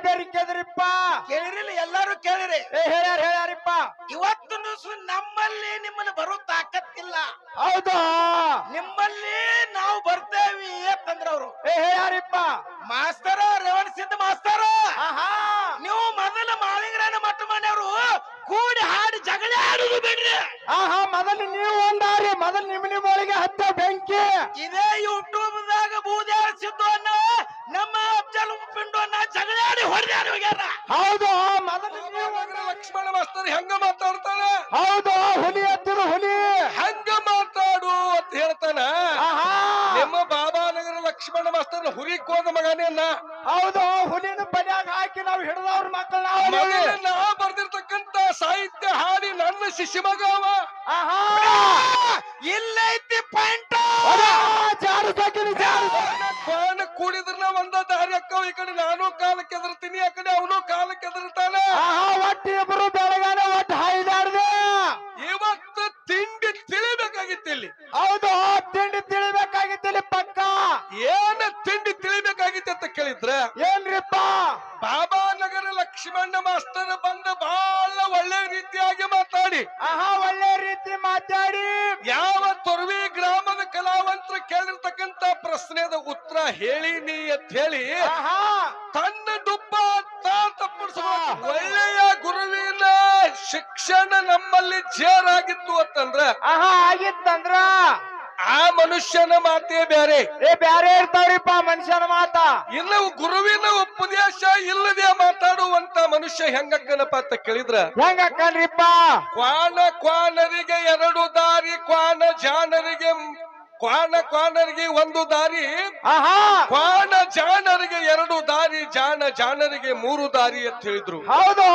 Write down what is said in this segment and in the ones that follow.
ಬೇರೆ ಕೇಳಿದ್ರಿಪ್ಪ. ಕೇಳಿರಿಲ್ಲ ಎಲ್ಲಾರು ಕೇಳಿರಿ. ಏ ಹೇಳ್ಯಾರ ಹೇಳ್ಯಾರಿಪ್ಪ ಇವತ್ತು ನಮ್ಮಲ್ಲಿ ನಿಮ್ಮಲ್ಲಿ ಬರೋ ತಾಕತ್ತಿಲ್ಲ ಹೌದು ನಿಮ್ಮಲ್ಲಿ ನಾವು ಬರ್ತೇವಿ ಅಂತಂದ್ರ ಅವರು ಏ ಹೇಳ್ಯಾರಿಪ್ಪ ಮಾಸ್ತರ ರೇವಣ ಸಿದ್ಧ ಮಾಸ್ತರ ಆಹಾ ನೀವು ಮೊದಲ ಮಾಳಿಂಗರನ್ನ ಮಟ್ಟ ಮಾಡ್ಯವ್ರು ಕೂಡಿ ಹಾಡಿ ಜಗಳ ಆಡುದು ಬಿಡ್ರಿ. ಆಹಾ ಮೊದಲು ನೀವು ಒಂದಾರಿ ಮೊದಲು ನಿಮ್ ನಿಮ್ಮ ಒಳಗೆ ಹತ್ತ ಬೆಂಕಿ. ಇದೇ ಯೂಟ್ಯೂಬ್ ದಾಗ ಬೂದ್ಯಾಳ ಸಿದ್ದು ನಮ್ಮ ಅಬ್ಜಲ್ ಪಿಂಡೋನ್ನ ಜಗಳ ಆಡಿ ಹೊಡೆದಾಡಿ ಹೋಗ್ಯಾರ ಹೌದು ಮೊದಲು ನೀವು ಲಕ್ಷ್ಮಣ ಮಾಸ್ತರ್ ಹೆಂಗ ಮಾತಾಡ್ತಾರೆ ಹೌದು ಹುಲಿ ಹತ್ತಿರ ಹುಲಿ. ಹಂಗ ಮಾತಾಡು ಅಂತ ಹೇಳ್ತಾನ ಆಹಾ ನಿಮ್ಮ ಬಾಬಾನಗರ ಲಕ್ಷ್ಮಣ ಮಾಸ್ತರ್ ಹುರಿಕೋದ ಮಗನೇ ಹೌದು ಹುಲಿನ ಬನ್ಯಾಗ ಹಾಕಿ ನಾವು ಹಿಡಿದವ್ರ ಮಕ್ಕಳು ನಾವು ಅದೀವಿ. ಮೊದಲು ನಾ ಬರ್ದಿರ್ತಕ್ಕಂತ ಸಾಹಿತ್ಯ ಹಾಡಿ ನನ್ನ ಶಿಶು ಮಗ ಅವ. ಆಹಾ! ಇಲ್ಲೈತಿ ಪಾಯಿಂಟ್. ಪಾನ್ ಜಾರು ಜಾರು ಸಾಕಿನಿ. ಕ್ವಾಣ ಕೂಡಿದ್ರ ನಾ ಒಂದ ದಾರಿ ಅಕ್ಕವ ಈ ಕಡೆ ನಾನು ಕಾಲಕ್ಕೆ ಎದರ್ತೀನಿ ಆ ಕಡೆ ಅವನು ಕಾಲಕ್ಕೆ ಎದರ್ತಾನ. ಒಟ್ಟು ಇಬ್ರು ಬೆಳಗಾನ ಒಟ್ಟು ಹೈದಾಡ್ದೆ ಇವತ್ತು ತಿಂಡಿ ತಿಳಿಬೇಕಾಗಿತ್ತು ಇಲ್ಲಿ. ಹೌದು ತಿಂಡಿ ತಿಳಿಬೇಕಾಗಿತ್ತಿಲ್ಲಿ ಪಕ್ಕ. ಏ ತಿಳಿಬೇಕಾಗಿತ್ತು ಏನ್ರಿಪ್ಪ? ಬಾಬಾ ನಗರ ಬಾಬಾನಗರ ಲಕ್ಷ್ಮಣ ಮಾಸ್ತರ್ ಬಂದ ಬಹಳ ಒಳ್ಳೆ ರೀತಿಯಾಗಿ ಮಾತಾಡಿ. ಆಹಾ ಒಳ್ಳೆ ರೀತಿ ಮಾತಾಡಿ. ಯಾವ ತೊರ್ವಿ ಗ್ರಾಮದ ಕಲಾವಂತರ ಕೇಳಿರ್ತಕ್ಕಂತ ಪ್ರಶ್ನೆದ ಉತ್ತರ ಹೇಳಿನಿ ಅಂತ ಹೇಳಿ ಆಹಾ. ತನ್ನ ದುಪ್ಪ ಒಳ್ಳೆಯ ಗುರುವಿನ ಶಿಕ್ಷಣ ನಮ್ಮಲ್ಲಿ ಜೇರಾಗಿತ್ತು ಅಂತಂದ್ರ ಆಹಾ ಆಗಿತ್ತಂದ್ರ? ಆ ಮನುಷ್ಯನ ಮಾತೇ ಬೇರೆ ಏ ಬ್ಯಾರೆ ಇರ್ತಾವ್ರಿಪ್ಪ ಮನುಷ್ಯನ ಮಾತ. ಇಲ್ಲ ಗುರುವಿನ ಉಪದೇಶ ಇಲ್ಲದೆ ಮಾತಾಡುವಂತ ಮನುಷ್ಯ ಹೆಂಗಕ್ಕನಪ್ಪ ಅಂತ ಕೇಳಿದ್ರ? ಹೆಂಗ ಅಕ್ಕನ್ರಿಪ್ಪ ಕ್ವಾಣ ಕ್ವಾನರಿಗೆ ಎರಡು ದಾರಿ ಕ್ವಾನ ಜಾನರಿಗೆ ಕ್ವಾನ ಕ್ವಾನರಿಗೆ ಒಂದು ದಾರಿ. ಆಹಾ! ಜಾನರಿಗೆ ಜಾಣರಿಗೆ ಎರಡು ದಾರಿ ಜಾನ ಜಾನರಿಗೆ ಮೂರು ದಾರಿ ಅಂತ ಹೇಳಿದ್ರು. ಹೌದು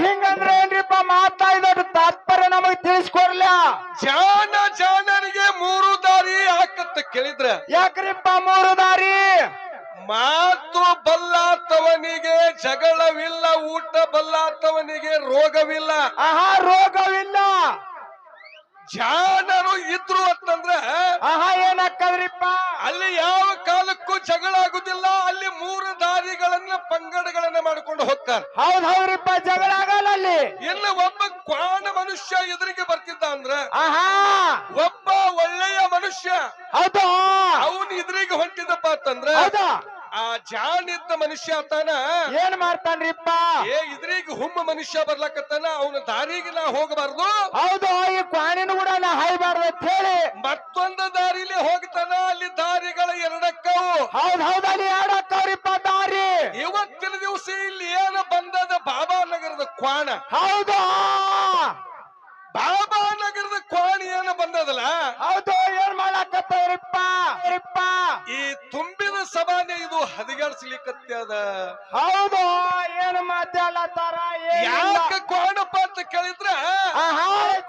ಹಿಂಗಂದ್ರೆ ಏನ್ರಿಪ್ಪ ಮಾತಾ ಇದ್ರ ತಾತ್ಪರ್ಯ ನಮಗೆ ತಿಳಿಸ್ಕೊಡ್ಲ? ಜಾನ ಜಾನರಿಗೆ ಮೂರು ಕೇಳಿದ್ರ? ಯಾಕ್ರಿಪ್ಪ ಮೂರು ದಾರಿ? ಮಾತು ಬಲ್ಲಾತವನಿಗೆ ಜಗಳವಿಲ್ಲ ಊಟ ಬಲ್ಲಾತವನಿಗೆ ರೋಗವಿಲ್ಲ. ಆಹಾ ರೋಗವಿಲ್ಲ. ಜಾಣರು ಇದ್ರು ಅಂತಂದ್ರೆ ಆಹಾ ಏನಕ್ಕದ್ರಿಪ್ಪ? ಅಲ್ಲಿ ಯಾವ ಕಾಲಕ್ಕೂ ಜಗಳ ಆಗುದಿಲ್ಲ ಅಲ್ಲಿ ಮೂರು ದಾರಿಗಳನ್ನ ಪಂಗಡಗಳನ್ನ ಮಾಡಿಕೊಂಡು ಹೋಗ್ತಾರೆ. ಹೌದ್ ಹೌದ್ರಿಪ್ಪ ಜಗಳ ಆಗಲ್ಲ ಅಲ್ಲಿ. ಇನ್ನು ಒಬ್ಬ ಕ್ವಾಣ ಮನುಷ್ಯ ಎದುರಿಗೆ ಬರ್ತಿದ್ದ ಅಂದ್ರ ಆಹಾ. ಒಬ್ಬ ಒಳ್ಳೆಯ ಮನುಷ್ಯ ಹೌದು? ಅವನ್ ಎದುರಿಗೆ ಹೊಂಟಿದಪ್ಪ ಅಂತಂದ್ರ ಹೌದಾ? ಆ ಜಾಣಿದ್ದ ಮನುಷ್ಯ ತಾನ ಏನ್ ಮಾಡ್ತಾನ್ರಿಪ್ಪ ಏ ಇದ್ರಿಗೆ ಹುಮ್ಮ ಮನುಷ್ಯ ಬರ್ಲಕತ್ತಾನ ಅವನ ದಾರಿಗೆ ನಾ ಹೋಗಬಾರ್ದು. ಹೌದು ಈ ಕ್ವಾಣಿನ ಕೂಡ ನಾ ಹಾಯ್ಬಾರ್ದು ಅಂತ ಹೇಳಿ. ಮತ್ತೊಂದು ದಾರಿಲಿ ಹೋಗ್ತಾನ ಅಲ್ಲಿ ದಾರಿಗಳ ಎರಡಕ್ಕವು. ಹೌದ್ ಹೌದ್ ಅಲ್ಲಿ ಎರಡಕ್ಕವ್ರಿಪ್ಪ ದಾರಿ. ಇವತ್ತಿನ ದಿವಸ ಇಲ್ಲಿ ಏನ ಬಾಬಾ ನಗರದ ಕ್ವಾಣ ಹೌದು? ಬಾಬಾ ನಗರದ ಕ್ವಾಣ ಏನ ಬಂದದಲ್ಲ ಹೌದು ಏನ್ ಮಾಡಾಕತ್ತವ್ರಿಪ್ಪ? ರಿಪ್ಪ ಈ ಸಭಾನೆ ಇದು ಹದಿಗಾಡ್ಸ್ಲಿಕ್ಕತ್ತೆ ಅದ. ಹೌದು ಏನ್ ಮಾತಾಡತ್ತಾರ ಯಾಕ ಕ್ವಾಣಪ್ಪ ಅಂತ ಕೇಳಿದ್ರ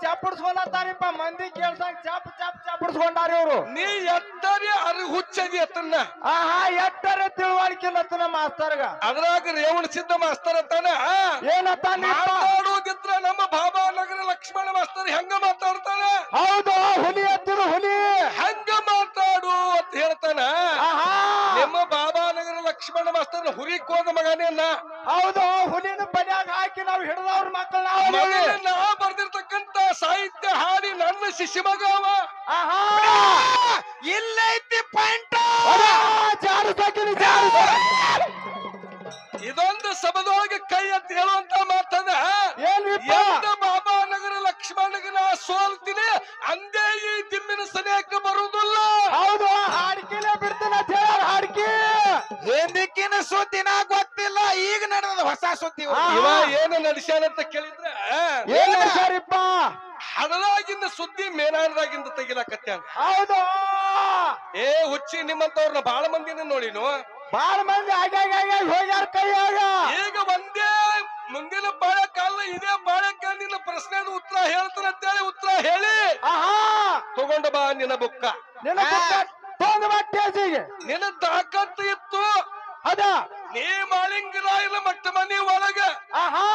ಚಪ್ಪಡ್ಸ್ಕೊಳತ್ತಾರಿಪ್ಪ ಮಂದಿ ಕೇಳ್ಸಂಗ್ ಚಪ್ ಚಪ್ ಚಪ್ಪಡ್ಸ್ಕೊಂಡಾರ ಇವ್ರು. ನೀ ಎತ್ತರಿ ಅರಿ ಹುಚ್ಚದಿ ಅತ್ತನ್ನ. ಆಹಾ ಎಟ್ಟರ ತಿಳುವಳಿಕೆ ಅತನ ಮಾಸ್ತರ್ಗ. ಅದ್ರಾಗ ರೇವಣ ಸಿದ್ಧ ಮಾಸ್ತರ್ ಅಂತಾನ? ಏನತ್ತ ಮಾತಾಡೋದಿದ್ರ ನಮ್ಮ ಬಾಬಾ ನಗರ ಲಕ್ಷ್ಮಣ ಮಾಸ್ತರ್ ಹೆಂಗ ಮಾತಾಡ್ತಾನ? ಹೌದು ಹುಲಿ ಎತ್ತರು ಹುಲಿ ಹಂಗ ಮಾತಾಡು ಅಂತ ಹೇಳ್ತಾನ ಆಹಾ ನಿಮ್ಮ ಬಾಬಾ ನಗರ ಲಕ್ಷ್ಮಣ ಮಾಸ್ತರ್ ಮಗನಿಲ್ಲ ಹೌದು ಹುಲಿನ ಬನ್ಯಾಗ ಹಾಕಿ ನಾವು ಹಿಡಿದವ್ರ ಮಕ್ಕಳು ನಾವು ಅದೀವಿ. ಮೊದಲು ನಾ ಬರ್ದಿರ್ತಕ್ಕಂತ ಸಾಹಿತ್ಯ ಹಾಡಿ ನನ್ನ ಶಿಷ್ಯ ಮಗ ಅವ. ಇಲ್ಲೈತಿ ಪಾಯಿಂಟ್. ಜಾರು ಸಾಕಿನಿ ಜಾರು ಹಿಂದಿಕ್ಕಿನ ಸುದ್ದಿನ ಗೊತ್ತಿಲ್ಲ. ಈಗ ನಡೆದ ಹೊಸ ಸುದ್ದಿ ಇವು. ಏನು ನಡೆಸ್ಯಾನಂತ ಕೇಳಿದ್ರ ಏನ್ ಸರಿಪ್ಪ ಹಡದಾಗಿಂದ ಸುದ್ದಿ ಮೇನಾಡದಾಗಿಂದ ತೆಗಿಲಾಕತ್ಯಾನ. ಹೌದು. ಏ ಹುಚ್ಚಿ ನಿಮ್ಮಂತವ್ರನ್ನ ಬಾಳ ಮಂದಿನ ನೋಡಿನು ಬಾಳ ಮಂದಿ ಆಗಾಗ ಆಗಾಗ ಹೋಗ್ಯಾರ ಕೈಯಾಗ ಈಗ ಒಂದೇ ಮುಂದಿನ ಬಾಳೆಕಾಲ ಇದೇ ಬಾಳೆಕಾಲಿನ ಪ್ರಶ್ನೆ ಉತ್ತರ ಹೇಳ್ತಾನೆ ಅಂತೇಳಿ ಉತ್ತರ ಹೇಳಿ. ಆಹಾ. ತಗೊಂಡ ಬಾ ನಿನ್ನ ಬುಕ್ಕ. ನಿನ್ನ ಬುಕ್ಕ ನಿನ್ನ ತಾಕತ್ತು ಇತ್ತು. ಅದ ನೀ ಮಾಳಿಂಗರಾಯನ ಮಟ್ಟ ಮನಿ ಒಳಗ. ಆಹಾ!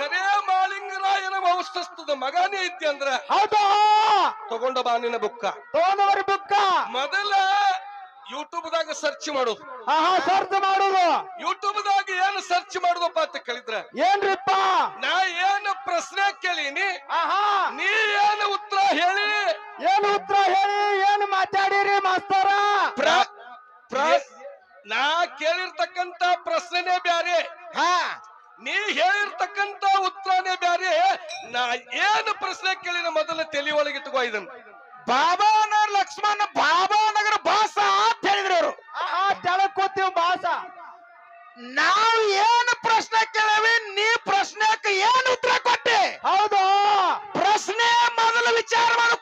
ಕರೇ ಮಾಳಿಂಗರಾಯನ ವಂಶಸ್ಥದ ಮಗನೇ ಐತಿ ಅಂದ್ರ ಹೌದಾ? ತಗೊಂಡ ಬಾ ನಿನ್ನ ಬುಕ್ಕ. ತೊಂದವರಿ ಬುಕ್ಕ? ಮೊದಲ ಯೂಟ್ಯೂಬ್ ದಾಗ ಸರ್ಚ್ ಮಾಡೋದು. ಆಹಾ ಸರ್ಚ್ ಮಾಡೋದು. ಯೂಟ್ಯೂಬ್ ದಾಗ ಏನು ಸರ್ಚ್ ಮಾಡೋದಪ್ಪ ಅಂತ ಕೇಳಿದ್ರ ಏನ್ರಿಪ್ಪ? ನಾ ಏನು ಪ್ರಶ್ನೆ ಕೇಳೀನಿ ಆಹಾ! ನೀ ಏನು ಉತ್ತರ ಹೇಳಿ? ಏನು ಉತ್ತರ ಹೇಳಿ? ಏನು ಮಾತಾಡಿರಿ? ಕೇಳಿರ್ತಕ್ಕಂತ ಪ್ರಶ್ನೆನೇ ಬ್ಯಾರೆ. ಹಾ. ನೀ ಹೇಳಿರ್ತಕ್ಕಂತ ಉತ್ತರನೇ ಬ್ಯಾರೆ. ನಾ ಏನು ಪ್ರಶ್ನೆ ಕೇಳಿನ ಮೊದಲ ತಲೆ ಒಳಗೆ ಇದನ್ನ. ಬಾಬಾನಗರ ಲಕ್ಷ್ಮಣ ಬಾಬಾನಗರ ಬಾಸ ಅಂತ ಹೇಳಿದ್ರು ಅವರು ಭಾಸ ನಾವು ಏನು ಪ್ರಶ್ನೆ ಕೇಳವಿ ನೀ ಪ್ರಶ್ನೆಕ್ ಏನು ಉತ್ತರ ಕೊಟ್ಟೆ? ಹೌದು. ಪ್ರಶ್ನೆ ಮೊದಲು ವಿಚಾರ ಮಾಡಿ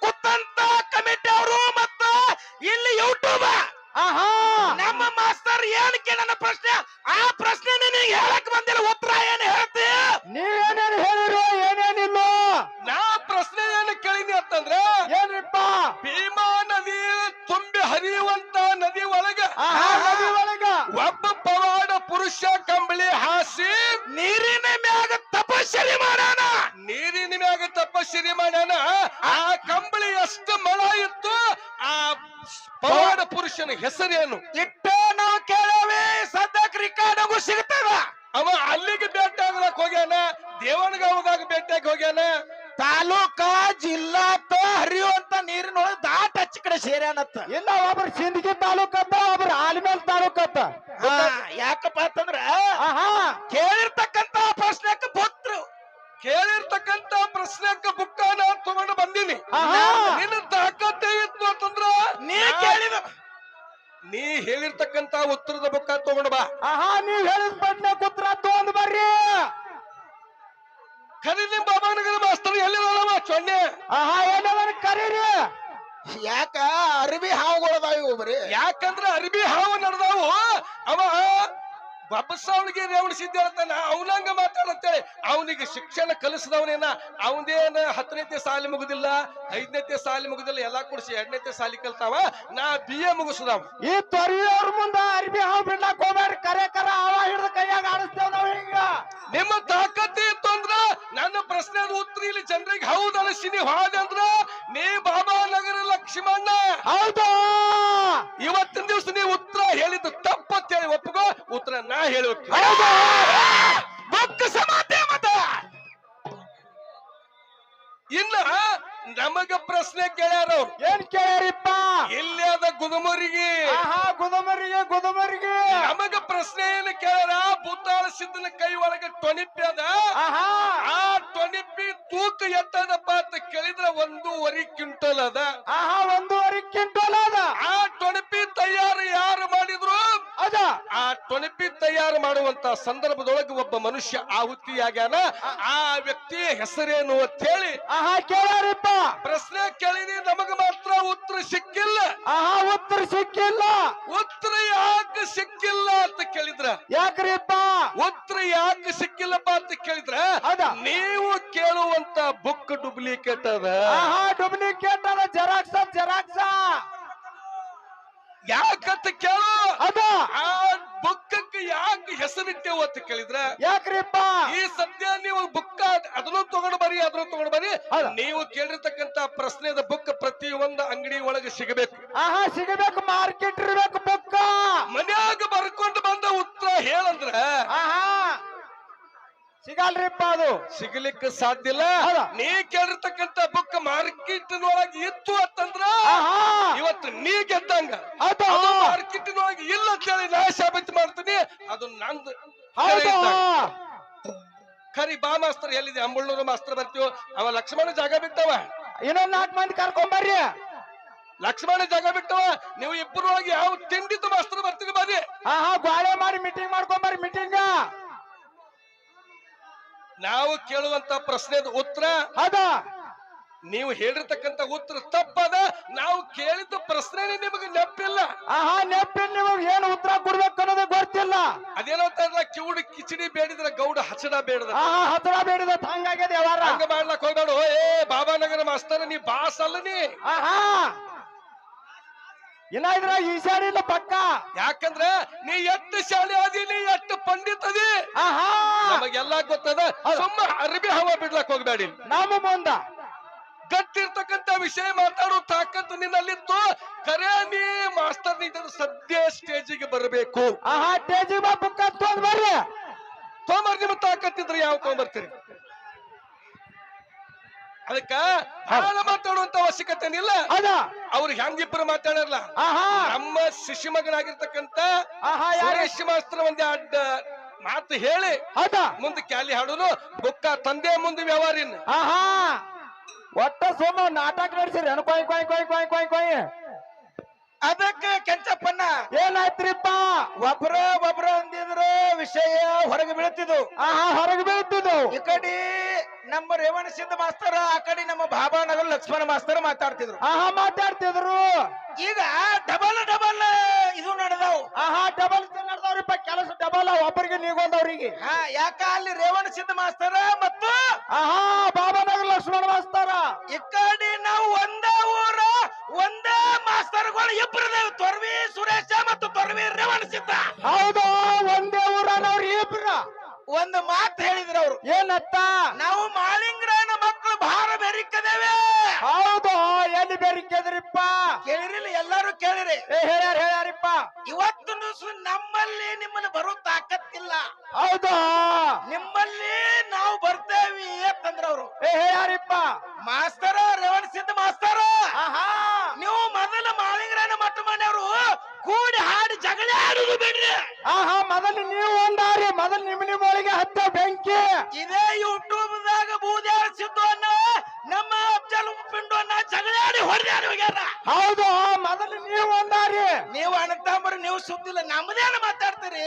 ಪುರುಷನ ಹೆಸರೇನು? ಇಟ್ಟ ನಾವು ಕೇಳವಿ ಸದ್ಯಕ್ಕೆ ರಿಕಾರ್ಡ್ ಸಿಗ್ತದ. ಅವ ಅಲ್ಲಿಗೆ ಭೇಟಿ ಆಗ್ಲಕ್ ಹೋಗ್ಯಾನ ದೇವನಗಾವದಾಗ ಭೇಟಿಯಾಗಿ ಹೋಗ್ಯಾನ. ತಾಲೂಕ ಜಿಲ್ಲಾ ತ ಹರಿಯುವಂತ ನೀರಿನೊಳಗೆ ದಾಟ ಹಚ್ಚ ಕಡೆ ಸೇರ್ಯಾನತ್ತ. ಇಲ್ಲ ಒಬ್ರು ಸಿಂದಗಿ ತಾಲೂಕತ್ತ ಒಬ್ರು ಆಲ್ಮೇಲ್ ತಾಲೂಕತ್ತ ಹಾ, ಯಾಕಪ್ಪ ಅಂತಂದ್ರ ಆಹಾ. ಕೇಳಿರ್ತಕ್ಕಂತ ಪ್ರಶ್ನೆಕ್ಕೆ ಭಕ್ತರು ಕೇಳಿರ್ತಕ್ಕಂತ ಪ್ರಶ್ನೆಕ್ಕ ಬುಕ್ಕ ನಾನು ತಗೊಂಡು ಬಂದೀನಿ. ಆಹಾ. ನಿನ್ನ ತಾಕತ್ತೆ ಇತ್ತು ಅಂತಂದ್ರ ನೀ ಕೇಳಿದ ನೀ ಹೇಳಿರ್ತಕ್ಕಂತ ಉತ್ತರದ ಬುಕ್ಕ ತಗೊಂಡು ಬಾ. ಆಹಾ ನೀವ್ ಹೇಳಿದ ಪಟ್ನೆ ಕುತ್ರ ತಗೊಂಡ್ ಬರ್ರಿ. ಕರೀರಿ ಬಾಬಾನಗರ ಮಾಸ್ತರ್ ಎಲ್ಲಿದಾರವ ಚೊನ್ನೆ. ಆಹಾ ಕರೀರಿ. ಯಾಕ ಅರಬಿ ಹಾವುಗಳದಾವ ಇವು ಬರೀ? ಯಾಕಂದ್ರ ಅರಬಿ ಹಾವು ನಡೆದಾವು. ಅವ ಬಬ್ಬಸಾವಳಿಗೆ ರೇವಣಿಸಿದ್ದೆ ಹೇಳ್ತಾನ ಅವನಂಗ ಮಾತಾಡತ್ತೇಳಿ ಅವನಿಗೆ ಶಿಕ್ಷಣ ಕಲಿಸಿದವನೇನ ಅವನೇನ ಹತ್ತನೇತೆ ಸಾಲಿ ಮುಗುದಿಲ್ಲ ಐದನೇತೆ ಸಾಲಿ ಮುಗುದಿಲ್ಲ ಎಲ್ಲಾ ಕೂಡಿಸಿ ಎರಡನೇತೆ ಸಾಲಿ ಕಲ್ತಾವ ನಾ ಬಿ ಎ ಮುಗಿಸಿದವ. ಈ ತೊರಿಯವ್ರ ಮುಂದ ಅರ್ಬಿ ಹಾವು ಬಿಡ್ಲಾಕ್ ಹೋಗ್ಬೇಡ್ರಿ ಕರೆ ಕರ ಹಿಡಿದ ಕೈಯಾಗ ಆಡಿಸ್ತೇವ್ ನಾವ್ ಹಿಂಗ ನಿಮ್ಮ ತಾಕತ್ತೆ ಇತ್ತು ಅಂದ್ರ ನನ್ನ ಪ್ರಶ್ನೆ ಉತ್ತರ ಇಲ್ಲಿ ಜನರಿಗೆ ಹೌದು ಅನಿಸಿನಿ ಹೋದ ಅಂದ್ರ ನೀ ಬಾಬಾ ನಗರ ಲಕ್ಷ್ಮಣ್ಣ. ಹೌದಾ. ಇವತ್ತಿನ ದಿವಸ ನೀವು ಉತ್ತರ ಹೇಳಿದ್ದು ತಪ್ಪತ್ತೇಳಿ ಒಪ್ಪಗೋ ಉತ್ತರ ನಾ ಬುಕ್ ಮತ. ಇನ್ನ ನಮಗ ಪ್ರಶ್ನೆ ಕೇಳ್ಯಾರ ಅವ್ರು ಏನ್ ಕೇಳ್ಯಾರಿಪ್ಪ? ಇಲ್ಲಿ ಅದ ಗುದಮರಿಗೆ? ಆಹಾ ಗುದಮರಿಗೆ ಗುದಮರಿಗೆ. ನಮಗ ಪ್ರಶ್ನೆ ಏನು ಕೇಳ್ಯಾರ? ಬುತ್ತಾಳ ಸಿದ್ಧನ ಕೈ ಒಳಗೆ ಟೊನಿಪ್ಪಿ ಅದ. ಆಹಾ. ಆ ಟೊನಿಪ್ಪಿ ತೂಕ ಎತ್ತದಪ್ಪ ಅಂತ ಕೇಳಿದ್ರ ಒಂದೂವರೆ ಕ್ವಿಂಟಲ್ ಅದ. ಆಹಾ ಒಂದೂವರೆ ಕ್ವಿಂಟಲ್ ಅದ. ಆ ಆ ಟೊಣಪಿ ತಯಾರು ಮಾಡುವಂತ ಸಂದರ್ಭದೊಳಗೆ ಒಬ್ಬ ಮನುಷ್ಯ ಆಹುತಿಯಾಗ್ಯಾನ. ಆ ವ್ಯಕ್ತಿಯ ಹೆಸರೇನು ಅಂತ ಹೇಳಿ ಆಹಾ ಪ್ರಶ್ನೆ ಕೇಳಿನಿ ನಮಗ ಮಾತ್ರ ಉತ್ತರ ಸಿಕ್ಕಿಲ್ಲ. ಆಹಾ ಉತ್ತರ ಸಿಕ್ಕಿಲ್ಲ. ಉತ್ತರ ಯಾಕೆ ಸಿಕ್ಕಿಲ್ಲ ಅಂತ ಕೇಳಿದ್ರ? ಯಾಕ್ರಿಪ್ಪ? ಉತ್ತರ ಯಾಕೆ ಸಿಕ್ಕಿಲ್ಲಪ್ಪ ಅಂತ ಕೇಳಿದ್ರ? ಹೌದಾ? ನೀವು ಕೇಳುವಂತ ಬುಕ್ ಡೂಪ್ಲಿಕೇಟ್ ಅದ. ಆಹಾ ಡೂಪ್ಲಿಕೇಟ್ ಯಾಕಂತ ಕೇಳು. ಅದ. ಆ ಬುಕ್ಕಕ್ಕೆ ಯಾಕೆ ಹೆಸರಿಟ್ಟೆವು ಅಂತ ಕೇಳಿದ್ರ ಯಾಕ್ರಿಪ್ಪ? ಈ ಸದ್ಯ ನೀವು ಬುಕ್ಕ ಅದನ್ನು ತಗೊಂಡು ಬರಿ ಅದನ್ನು ತಗೊಂಡು ಬರಿ? ನೀವು ಕೇಳಿರ್ತಕ್ಕಂತ ಪ್ರಶ್ನೆದ ಬುಕ್ ಪ್ರತಿ ಒಂದು ಅಂಗಡಿ ಒಳಗೆ ಸಿಗಬೇಕು. ಆಹಾ ಸಿಗಬೇಕು ಮಾರ್ಕೆಟ್ ಇರ್ಬೇಕು ಬುಕ್ಕ. ಮನ್ಯಾಗ ಬರ್ಕೊಂಡು ಬಂದ ಉತ್ತರ ಹೇಳಂದ್ರ ಸಿಗಲ್ರಿಪ್ಪ ಅದು. ಸಿಗ್ಲಿಕ್ಕೆ ಸಾಧ್ಯ ಇಲ್ಲ? ನೀ ಕೇಳಿರ್ತಕ್ಕಂತ ಬುಕ್ ಮಾರ್ಕೆಟ್ ಒಳಗೆ ಇತ್ತು ಅಂತಂದ್ರ ಇವತ್ತು ನೀ ಗೆದ್ದಂಗ. ಮಾರ್ಕೆಟ್ ಒಳಗೆ ಇಲ್ಲ ಅಂತ ಹೇಳಿ ನಾ ಸಾಬೀತು ಮಾಡ್ತೀನಿ. ಅದು ನಂದು ಖರಿ ಬಾ ಮಾಸ್ತರ್ ಎಲ್ಲಿದೆ? ಅಂಬಳ್ಳೂರು ಮಾಸ್ತರ್ ಬರ್ತೀವೋ? ಅವ ಲಕ್ಷ್ಮಣ ಜಾಗ ಬಿಟ್ಟವ. ಇನ್ನೊಂದ್ ನಾಲ್ಕು ಮಂದಿ ಕರ್ಕೊಂಬರ್ರಿ ಲಕ್ಷ್ಮಣ ಜಾಗ ಬಿಟ್ಟವ. ನೀವು ಇಬ್ಬರೊಳಗೆ ಯಾವ ತಿಂಡಿತು ಮಾಸ್ತರ್ ಬರ್ತೀವಿ ಬರ್ರಿ ಹಾ ಬಾಳೆ ಮಾಡಿ ಮೀಟಿಂಗ್ ಮಾಡ್ಕೊಂಬರ್ರಿ ಮೀಟಿಂಗ್ ನಾವು ಕೇಳುವಂತ ಪ್ರಶ್ನೆದ ಉತ್ತರ ಅದ ನೀವು ಹೇಳಿರ್ತಕ್ಕಂತ ಉತ್ತರ ತಪ್ಪದ. ನಾವು ಕೇಳಿದ ಪ್ರಶ್ನೆನೇ ನಿಮಗೆ ನೆಪ್ಪಿಲ್ಲ. ಆಹಾ ನೆಪ್ಪಿನ ನಿಮಗೆ ಏನು ಉತ್ತರ ಕೊಡ್ಬೇಕು ಅನ್ನೋದು ಗೊತ್ತಿಲ್ಲ. ಅದೇನೋ ತರ ಕಿವುಡು ಕಿಚಡಿ ಬೇಡಿದ್ರ ಗೌಡ ಹಚಡ ಬೇಡದ. ಆಹಾ ಹಚಡ ಬೇಡದ ಹಂಗಾಗ್ಯದ ಯಾವಾರ ಹಂಗ ಮಾಡ್ಲಕ್ ಹೋಗ್ಬೇಡ. ಏ ಬಾಬಾನಗರ ಮಾಸ್ತರ್ ನೀ ಬಾಸ್ ಅಲ್ಲ ನೀ. ಆಹಾ. ಇನ್ನ ಇದ್ರ ಈಶಾಡಿಲ್ಲ ಪಕ್ಕ. ಯಾಕಂದ್ರೆ ನೀ ಎಷ್ಟು ಶಾಲೆ ಅದಿ ನೀ ಎಷ್ಟು ಪಂಡಿತ್ ಅದಿ ಆಹಾ. ನಮಗೆಲ್ಲ ಗೊತ್ತದ. ಸುಮ್ಮ ಅರಬಿ ಹವ ಬಿಡ್ಲಕ್ ಹೋಗ್ಬೇಡಿ. ನಮ್ಮ ಮುಂದ. ಗಟ್ಟಿರ್ತಕ್ಕಂತ ವಿಷಯ ಮಾತಾಡೋ ತಾಕಂತ ನಿನ್ನಲ್ಲಿತ್ತು. ಕರೆ ನೀ ಮಾಸ್ತರ್ ನೀ ಸದ್ಯ ಸ್ಟೇಜಿಗೆ ಬರಬೇಕು. ಆಹಾ ಟೇಜಿ ಬಾ ಬುಕ್ಕ ಬರ್ರಿ. ತೋಮರ್ ನಿಮ್ಮ ತಾಕತ್ತಿದ್ರೆ ಯಾವ ತಗೊಂಬರ್ತೀರಿ? ಅದಕ್ಕ ಹಾಳ ಮಾತಾಡುವಂತ ಅವಶ್ಯಕತೆ ಇಲ್ಲ ಅದ. ಅವ್ರು ಹೆಂಗಿಬ್ರು ಮಾತಾಡಲ್ಲ. ನಮ್ಮ ಶಿಶು ಮಗನಾಗಿರ್ತಕ್ಕಂತ ಸುರೇಶ್ ಒಂದೇ ಅಡ್ಡ ಮಾತು ಹೇಳಿ ಅದ ಮುಂದೆ ಕ್ಯಾಲಿ ಹಾಡೋನು ಬುಕ್ಕ ತಂದೆ ಮುಂದೆ ವ್ಯವಹಾರಿನ. ಒಟ್ಟ ಸೋಮ ನಾಟಕ ನಡೆಸಿರಿ. ಅನ್ಕೊಯ್ ಕೊಯ್ ಕೊಯ್ ಕೊಯ್ ಕೊಯ್ ಕೊಯ್? ಅದಕ್ಕೆ ಕೆಂಚಪ್ಪಣ್ಣ ಏನಾಯ್ತ್ರಿಪ್ಪ? ಒಬ್ರ ಒಬ್ರ ಅಂದಿದ್ರು ವಿಷಯ ಹೊರಗೆ ಬೀಳ್ತಿದ್ವು. ಆಹಾ ಹೊರಗೆ ಬೀಳುತ್ತಿದ್ದು ಈ ಕಡೆ ನಮ್ಮ ರೇವಣ ಸಿದ್ಧ ಮಾಸ್ತರ ಆ ಕಡೆ ನಮ್ಮ ಬಾಬಾನಗರ ಲಕ್ಷ್ಮಣ ಮಾಸ್ತರ ಮಾತಾಡ್ತಿದ್ರು. ಆಹಾ ಮಾತಾಡ್ತಿದ್ರು. ಈಗ ಡಬಲ್ ಡಬಲ್ ಇದು ನಡೆದವು. ಆಹಾ ಡಬಲ್ ನಡೆದವ್ರಿಪ್ಪ ಕೆಲಸ ಡಬಲ್ ಒಬ್ಬರಿಗೆ ನೀಗೊಂದವ್ರಿಗೆ ಹಾ ಯಾಕ ಅಲ್ಲಿ ರೇವಣ ಸಿದ್ಧ ಮಾಸ್ತರ ಮತ್ತು ಆಹಾ ಬಾಬಾನಗರ ಲಕ್ಷ್ಮಣ ಮಾಸ್ತರ. ಈ ಕಡೆ ನಾವು ಒಂದೇ ಊರ ಒಂದೇ ಇಬ್ಬರದೇವು ತೊರ್ವಿ ಸುರೇಶ ಮತ್ತು ತೊರ್ವಿ ರೇವಣ ಸಿದ್ದ ಹೌದು ಒಂದೇ ಊರನವ್ರು ಇಬ್ರ. ಒಂದು ಮಾತು ಹೇಳಿದ್ರು ಅವ್ರು. ಏನತ್ತ? ನಾವು ಮಾಳಿಂಗ್ರಾಯನ ಮಕ್ಕಳು ಭಾರ ಬೆರಿಕದೇವೆ. ಹೌದು ಎಲ್ಲಿ ಬೆರಿಕದ್ರಿಪ್ಪ? ಕೇಳಿರಿಲ್ಲ ಎಲ್ಲರೂ ಕೇಳಿರಿ. ಹೇಳ್ಯಾರ ಹೇಳ್ಯಾರಿಪ್ಪ? ಇವತ್ತು ನಮ್ಮಲ್ಲಿ ನಿಮ್ಮಲ್ಲಿ ಬರೋ ತಾಕತ್ತಿಲ್ಲ. ಹೌದು. ನಿಮ್ಮಲ್ಲಿ ನಾವು ಬರ್ತೇವಿ ಅಂತಂದ್ರ ಅವರು. ಹೇ ಹೇಳ್ಯಾರಿಪ್ಪ? ಮಾಸ್ತರ ರೇವಣ ಸಿದ್ಧ ಮಾಸ್ತರ. ಆಹಾ ನೀವು ಮೊದಲ ಮಾಳಿಂಗ್ರಾಯನ ಮಟ್ಟ ಮನೆಯವರು ಕೂಡಿ ಬಿಡ್ರಿ. ಆಹಾ ಮೊದಲು ನೀವು ಒಂದಾರಿ ಮೊದಲು ನಿಮ್ ನಿಮ್ಮ ಒಳಗೆ ಹತ್ತ ಬೆಂಕಿ. ಇದೇ ಯೂಟ್ಯೂಬ್ ದಾಗ ಬೂದ್ಯಾರ ಅನ್ನ ನಮ್ಮ ಅಫ್ಜಲ್ ಅನ್ನ ಜಗಳಾಡಿ ಹೊಡೆದಾಡಿ ಹೋಗ್ಯಾರ ಹೌದು ಮೊದಲು ನೀವು ಒಂದಾರಿ. ನೀವು ಅಣ್ಣತಮ್ಮರು ನೀವು ಸುದ್ದಿಲ್ಲ ನಮ್ದೇನು ಮಾತಾಡ್ತೀರಿ.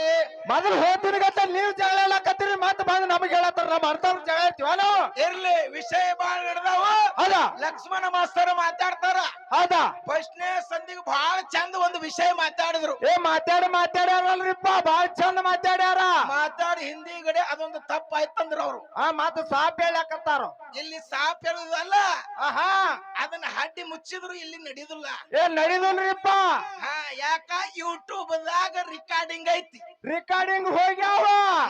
ಮೊದಲು ಹೋತಿನ ಗತ್ತ ನೀವು ಜಗಳ ಹೇಳಕತ್ತೀರಿ ಮತ್ತೆ ಬಂದು ನಮಗೆ ಹೇಳತ್ತಾರ ನಮ್ಮ ಅರ್ಥ ಜಗಳ ನಾವು? ಇರ್ಲಿ ವಿಷಯ ಬಾಳ ನಡೆದಾವ. ಅದ ಲಕ್ಷ್ಮಣ ಮಾಸ್ತರ ಮಾತಾಡ್ತಾರ. ಅದ ಫಸ್ಟ್ನೇ ಸಂಧಿಗೆ ಬಹಳ ಚಂದ ಒಂದು ವಿಷಯ ಮಾತಾಡಿದ್ರು. ಏ ಮಾತಾಡಿ ಮಾತಾಡ್ಯಾರಲ್ರಿಪ್ಪ ಬಾಳ ಚಂದ ಮಾತಾಡ್ಯಾರ. ಮಾತಾಡಿ ಹಿಂದಿಗಡೆ ಅದೊಂದು ತಪ್ಪಾಯ್ತಂದ್ರ ಅವ್ರು. ಆ ಮಾತು ಸಾಪ್ ಹೇಳಕತ್ತಾರ. ಇಲ್ಲಿ ಸಾಪ್ ಹೇಳುದಲ್ಲ? ಆಹಾ. ಅದನ್ನ ಹಡ್ಡಿ ಮುಚ್ಚಿದ್ರು ಇಲ್ಲಿ ನಡೀದಿಲ್ಲ. ಏ ನಡಿದಲ್ರಿಪ್ಪ. ಹಾ ಯಾಕ? ಯೂಟ್ಯೂಬ್ ದಾಗ ರೆಕಾರ್ಡಿಂಗ್ ಐತಿ. ರೆಕಾರ್ಡಿಂಗ್ ಹೋಗ್ಯಾವ.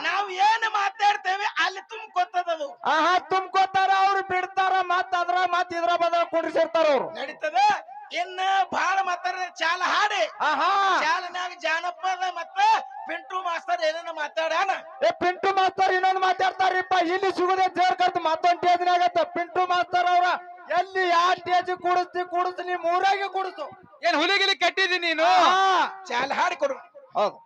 ನಾವ್ ಏನ್ ಮಾತಾಡ್ತೇವೆ ಅಲ್ಲಿ ತುಂಬ್ಕೊತದದು ಆಹಾ ತುಂಬ್ಕೋತಾರ ಅವ್ರು ಬಿಡ್ತಾರ ಮತ್ತ ಅದ್ರ ಮತ್ ಇದ್ರ ಬದಲ ಕುಂಡ್ರಿಸಿರ್ತಾರ ಅವ್ರು. ನಡೀತದ? ಇನ್ನ ಬಹಳ ಮಾತಾಡ ಚಾಲ ಹಾಡಿ. ಆಹಾ. ಚಾಲನ್ಯಾಗ ಜಾನಪದ ಮತ್ತ ಪಿಂಟು ಮಾಸ್ತರ್ ಏನೇನ ಮಾತಾಡ್ಯಾನ. ಏ ಪಿಂಟು ಮಾಸ್ತರ್ ಇನ್ನೊಂದು ಮಾತಾಡ್ತಾರಿಪ್ಪ. ಇಲ್ಲಿ ಸಿಗುದೇ ಜೇರ್ ಕರ್ತ ಮತ್ತೊಂದ್ ಟೇಜ್ನಾಗತ್ತ ಪಿಂಟು ಮಾಸ್ತರ್ ಅವ್ರ ಎಲ್ಲಿ ಯಾವ ಟೇಜ್ ಕೂಡಿಸ್ತಿ ಕೂಡಿಸ್ತಿ ನೀ ಮೂರಾಗೆ ಕೂಡಿಸು. ಏನ್ ಹುಲಿಗಿಲಿ ಕಟ್ಟಿದಿ ನೀನು. ಚಾಲ ಹಾಡಿ ಕೊಡು. ಹೌದು.